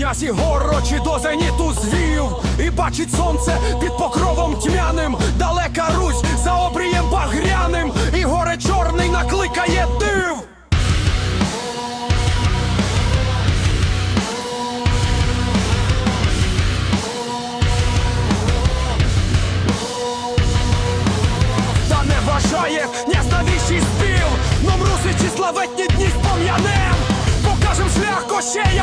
часі горочі до зеніту звів, і бачить сонце під покровом тьмяним, далека Русь за обрієм багряним, і горе чорний накликає див. Та не вважає незнавіщий спів, Нам русичі славетні дні спом'янем, покажем шлях кощей